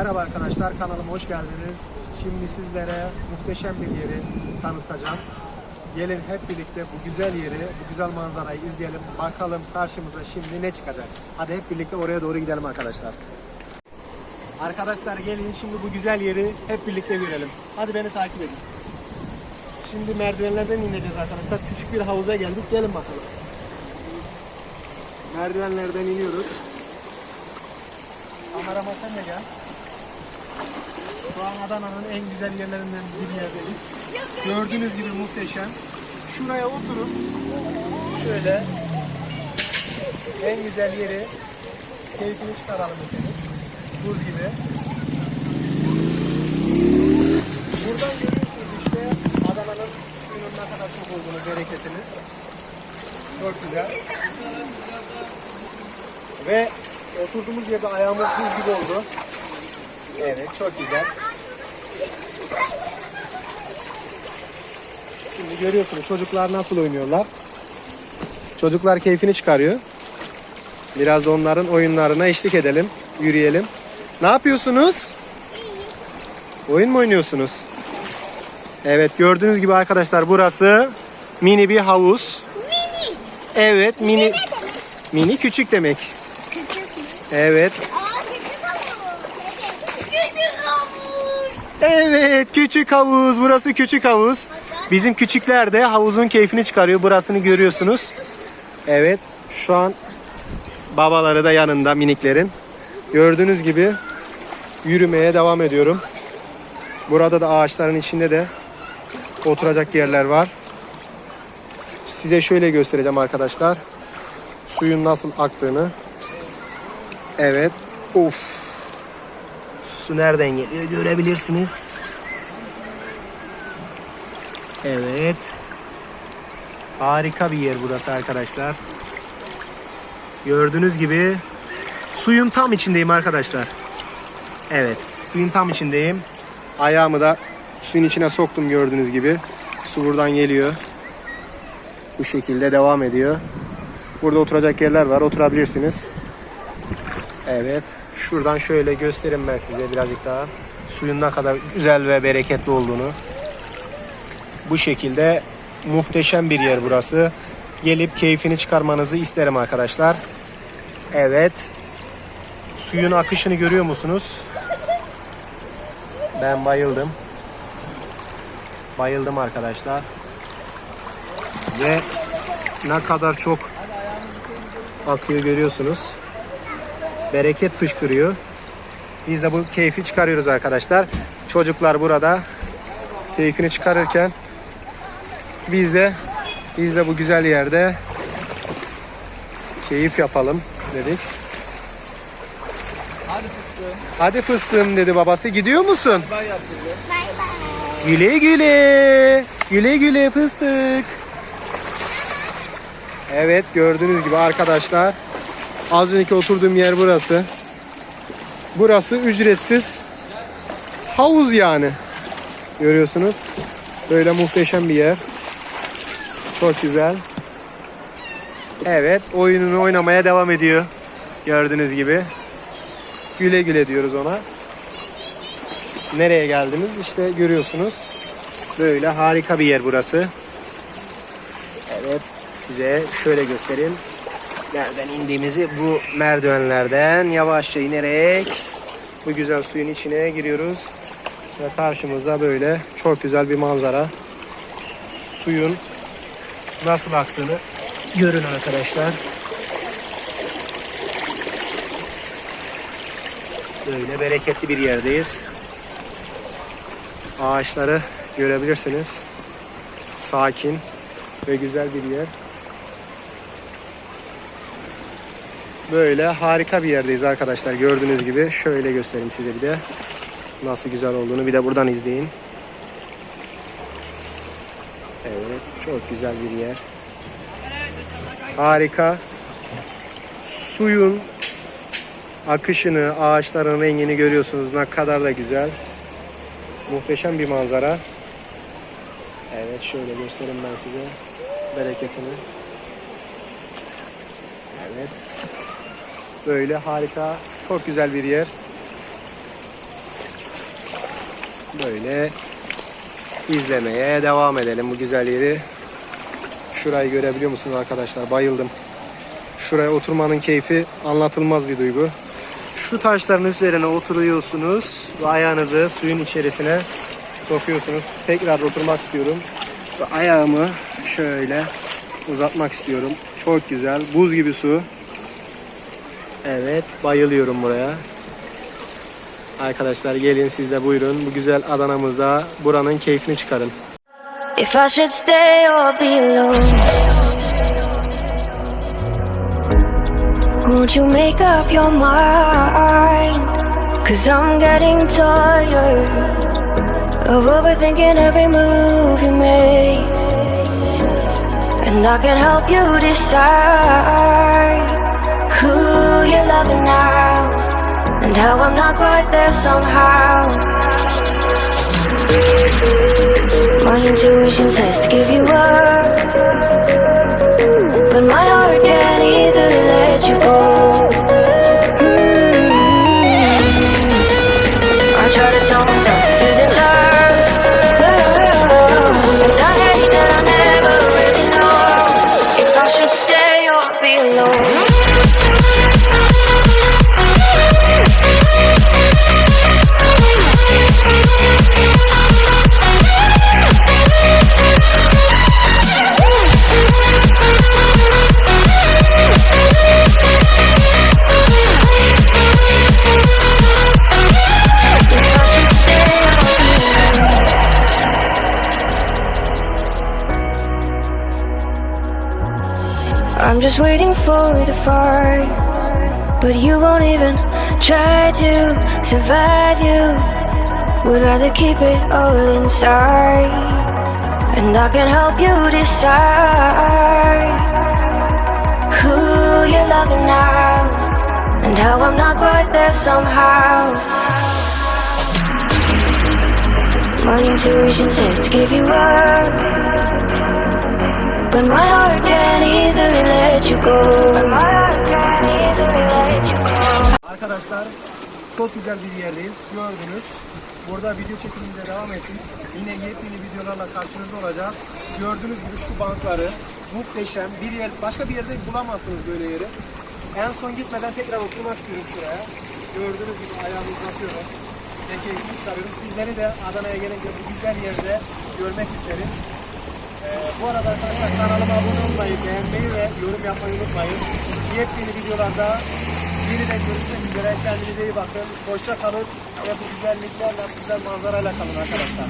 Merhaba arkadaşlar kanalıma hoş geldiniz. Şimdi sizlere muhteşem bir yeri tanıtacağım. Gelin hep birlikte bu güzel yeri, bu güzel manzarayı izleyelim. Bakalım karşımıza şimdi ne çıkacak. Hadi hep birlikte oraya doğru gidelim arkadaşlar. Arkadaşlar gelin şimdi bu güzel yeri hep birlikte görelim. Hadi beni takip edin. Şimdi merdivenlerden ineceğiz arkadaşlar. Küçük bir havuza geldik. Gelin bakalım. Merdivenlerden iniyoruz. Kamerama sen de gel. Şu an Adana'nın en güzel yerlerinden bir yerdeyiz. Gördüğünüz gibi muhteşem. Şuraya oturup şöyle en güzel yeri keyfini çıkaralım mesela. Buz gibi. Buradan görüyorsunuz işte Adana'nın suyunun ne kadar çok olduğunu, bereketini. Çok güzel. Ve oturduğumuz yerde ayağımız buz gibi oldu. Evet, çok güzel. Şimdi görüyorsunuz çocuklar nasıl oynuyorlar. Çocuklar keyfini çıkarıyor. Biraz da onların oyunlarına eşlik edelim, yürüyelim. Ne yapıyorsunuz? Oyun mu oynuyorsunuz? Evet, gördüğünüz gibi arkadaşlar burası mini bir havuz. Mini. Evet, mini demek? mini küçük demek. Küçük mü? Evet. Aa küçük havuz. Küçük havuz. Evet, küçük havuz. Burası küçük havuz. Bizim küçükler de havuzun keyfini çıkarıyor. Burasını görüyorsunuz. Evet, şu an babaları da yanında miniklerin. Gördüğünüz gibi yürümeye devam ediyorum. Burada da ağaçların içinde de oturacak yerler var. Size şöyle göstereceğim arkadaşlar. Suyun nasıl aktığını. Evet. Of. Su nereden geliyor görebilirsiniz. Evet. Harika bir yer burası arkadaşlar. Gördüğünüz gibi suyun tam içindeyim arkadaşlar. Evet, suyun tam içindeyim. Ayağımı da suyun içine soktum gördüğünüz gibi. Su buradan geliyor. Bu şekilde devam ediyor. Burada oturacak yerler var. Oturabilirsiniz. Evet. Şuradan şöyle göstereyim ben size birazcık daha. Suyun ne kadar güzel ve bereketli olduğunu. Bu şekilde muhteşem bir yer burası. Gelip keyfini çıkarmanızı isterim arkadaşlar. Evet. Suyun akışını görüyor musunuz? Ben bayıldım. Bayıldım arkadaşlar. Ve ne kadar çok akıyor görüyorsunuz bereket fışkırıyor. Biz de bu keyfi çıkarıyoruz arkadaşlar. Çocuklar burada keyfini çıkarırken biz de biz de bu güzel yerde keyif yapalım dedik. Hadi fıstığım. Hadi fıstığım dedi babası. Gidiyor musun? Bay bay. Güle güle. Güle güle fıstık. Evet gördüğünüz gibi arkadaşlar az önceki oturduğum yer burası. Burası ücretsiz havuz yani. Görüyorsunuz. Böyle muhteşem bir yer. Çok güzel. Evet oyununu oynamaya devam ediyor. Gördüğünüz gibi. Güle güle diyoruz ona. Nereye geldiniz? İşte görüyorsunuz. Böyle harika bir yer burası. Evet size şöyle göstereyim. Nereden indiğimizi bu merdivenlerden yavaşça inerek bu güzel suyun içine giriyoruz. Ve karşımızda böyle çok güzel bir manzara. Suyun nasıl aktığını görün arkadaşlar. Böyle bereketli bir yerdeyiz. Ağaçları görebilirsiniz. Sakin ve güzel bir yer. Böyle harika bir yerdeyiz arkadaşlar. Gördüğünüz gibi şöyle göstereyim size bir de. Nasıl güzel olduğunu bir de buradan izleyin. Evet, çok güzel bir yer. Harika. Suyun akışını, ağaçların rengini görüyorsunuz. Ne kadar da güzel. Muhteşem bir manzara. Evet, şöyle göstereyim ben size bereketini. Evet. Böyle harika, çok güzel bir yer. böyle izlemeye devam edelim bu güzel yeri. Şurayı görebiliyor musunuz arkadaşlar? Bayıldım. Şuraya oturmanın keyfi anlatılmaz bir duygu. Şu taşların üzerine oturuyorsunuz ve ayağınızı suyun içerisine sokuyorsunuz. Tekrar oturmak istiyorum. Ve ayağımı şöyle uzatmak istiyorum. Çok güzel. Buz gibi su. Evet, bayılıyorum buraya. Arkadaşlar gelin siz de buyurun. Bu güzel Adana'mıza buranın keyfini çıkarın. If I should stay or be alone, won't you make up your mind? Cause I'm getting tired of overthinking every move you make. And I can help you decide who and how I'm not quite there somehow. My intuition says to give you up, but my heart can't easily let you go. I'm just waiting for the fight, but you won't even try to survive. You would rather keep it all inside, and I can help you decide who you're loving now, and how I'm not quite there somehow. My intuition says to give you up. But my heart can't easily let you go. Arkadaşlar çok güzel bir yerdeyiz. Gördünüz. Burada video çekimimize devam ettik. Yine yepyeni videolarla karşınızda olacağız. Gördüğünüz gibi şu bankları muhteşem bir yer başka bir yerde bulamazsınız böyle yeri. En son gitmeden tekrar oturmak istiyorum şuraya. Gördüğünüz gibi ayağımı uzatıyorum. Keyfini çıkarıyorum. Sizleri de Adana'ya gelince bu güzel yerde görmek isteriz. Bu arada arkadaşlar kanalıma abone olmayı, beğenmeyi ve yorum yapmayı unutmayın. Yepyeni videolarda yeniden görüşmek üzere. Kendinize iyi bakın. Hoşça kalın ve bu güzelliklerle, güzel manzarayla kalın arkadaşlar.